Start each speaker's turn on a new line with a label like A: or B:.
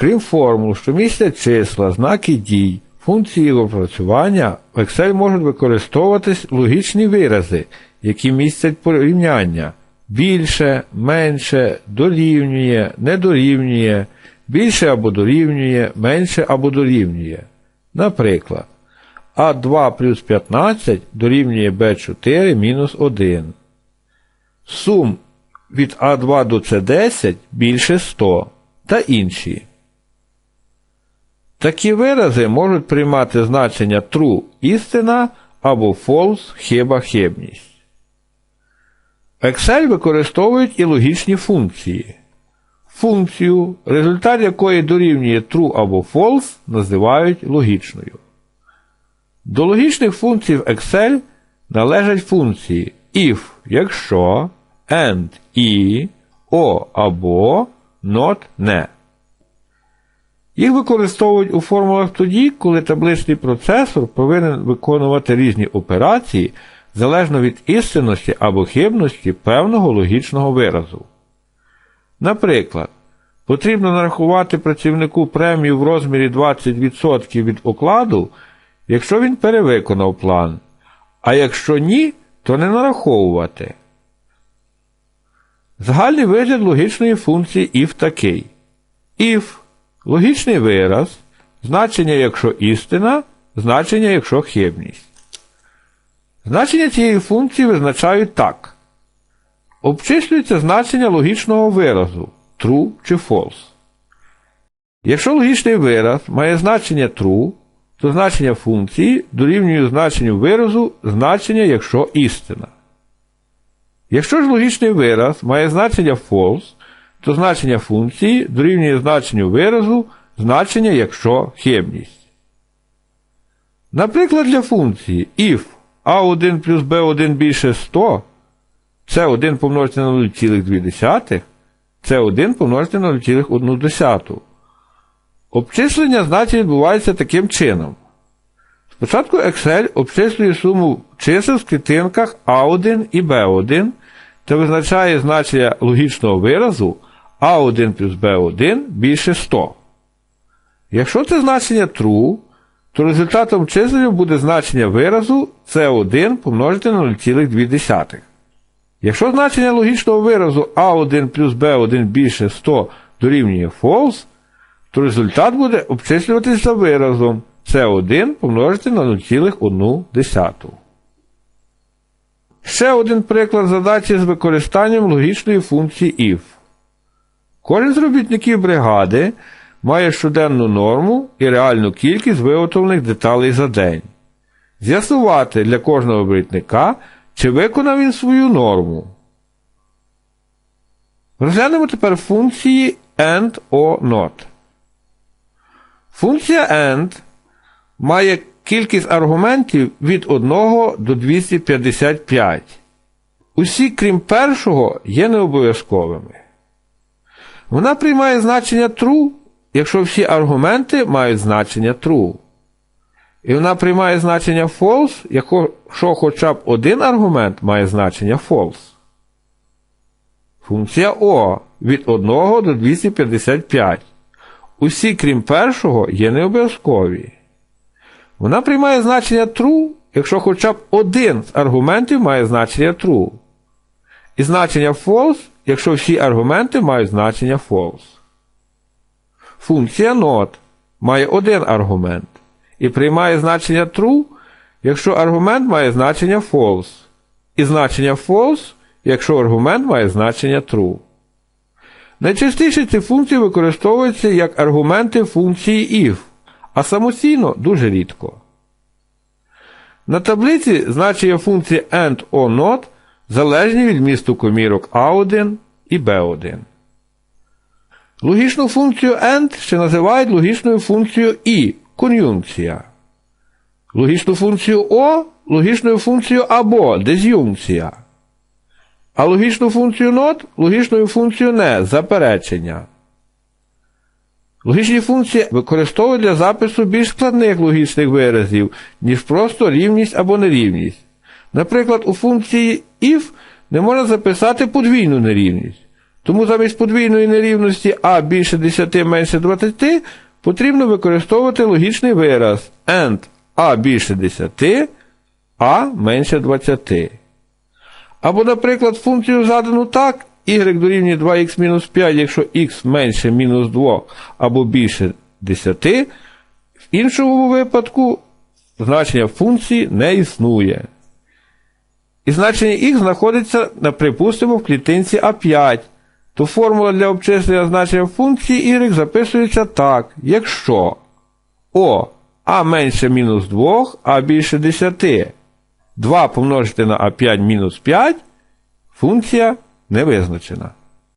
A: Крім формул, що містять числа, знаки дій, функції їх опрацювання, в Excel можуть використовуватись логічні вирази, які містять порівняння більше, менше, дорівнює, не дорівнює, більше або дорівнює, менше або дорівнює. Наприклад, А2 плюс 15 дорівнює Б4 мінус 1. Сум від А2 до С10 більше 100 та інші. Такі вирази можуть приймати значення true істина або false хиба хибність. Excel використовують і логічні функції. Функцію, результат якої дорівнює true або false, називають логічною. До логічних функцій в Excel належать функції if, якщо, and і, o або, not не. Їх використовують у формулах тоді, коли табличний процесор повинен виконувати різні операції залежно від істинності або хибності певного логічного виразу. Наприклад, потрібно нарахувати працівнику премію в розмірі 20% від окладу, якщо він перевиконав план, а якщо ні, то не нараховувати. Загальний вигляд логічної функції if такий. If логічний вираз, значення якщо істина, значення якщо хибність. Значення цієї функції визначають так. Обчислюється значення логічного виразу true чи false. Якщо логічний вираз має значення true, то значення функції дорівнює значенню виразу значення якщо істина. Якщо ж логічний вираз має значення false, то значення функції дорівнює значенню виразу значення якщо хибність. Наприклад, для функції if a1 плюс b1 більше 100, c1 помножити на 0,2, c1 помножити на 0,1. Обчислення значень відбувається таким чином. Спочатку Excel обчислює суму чисел в клітинках A1 і B1 та визначає значення логічного виразу A1 плюс B1 більше 100. Якщо це значення true, то результатом числення буде значення виразу C1 помножити на 0,2. Якщо значення логічного виразу A1 плюс B1 більше 100 дорівнює false, то результат буде обчислюватись за виразом C1 помножити на 0,1. Ще один приклад задачі з використанням логічної функції if. Кожен з робітників бригади має щоденну норму і реальну кількість виготовлених деталей за день. З'ясувати для кожного робітника, чи виконав він свою норму. Розглянемо тепер функції AND or NOT. Функція AND має кількість аргументів від 1 до 255. Усі, крім першого, є необов'язковими. Вона приймає значення true, якщо всі аргументи мають значення true. І вона приймає значення false, якщо хоча б один аргумент має значення false. Функція O від 1 до 255. Усі, крім першого, є необов'язкові. Вона приймає значення true, якщо хоча б один з аргументів має значення true. І значення false, якщо всі аргументи мають значення false. Функція not має один аргумент і приймає значення true, якщо аргумент має значення false. І значення false, якщо аргумент має значення true. Найчастіше ці функції використовуються як аргументи функції if, а самостійно дуже рідко. На таблиці значення функції AND or NOT залежні від місту комірок A1 і B1. Логічну функцію AND ще називають логічною функцією I кон'юнкція. Логічну функцію O логічною функцією або дез'юнкція. А логічну функцію not логічною функцією не заперечення. Логічні функції використовують для запису більш складних логічних виразів, ніж просто рівність або нерівність. Наприклад, у функції if не можна записати подвійну нерівність, Тому замість подвійної нерівності а більше 10 менше 20 потрібно використовувати логічний вираз and а більше 10, а менше 20. Або, наприклад, функцію задану так, y дорівнює 2х мінус 5, якщо х менше мінус 2 або більше 10, в іншому випадку значення функції не існує. І значення х знаходиться, припустимо, в клітинці А5, то формула для обчислення значення функції y записується так, якщо О а менше мінус 2, а більше 10. 2 помножити на А5 мінус 5 функція не визначена.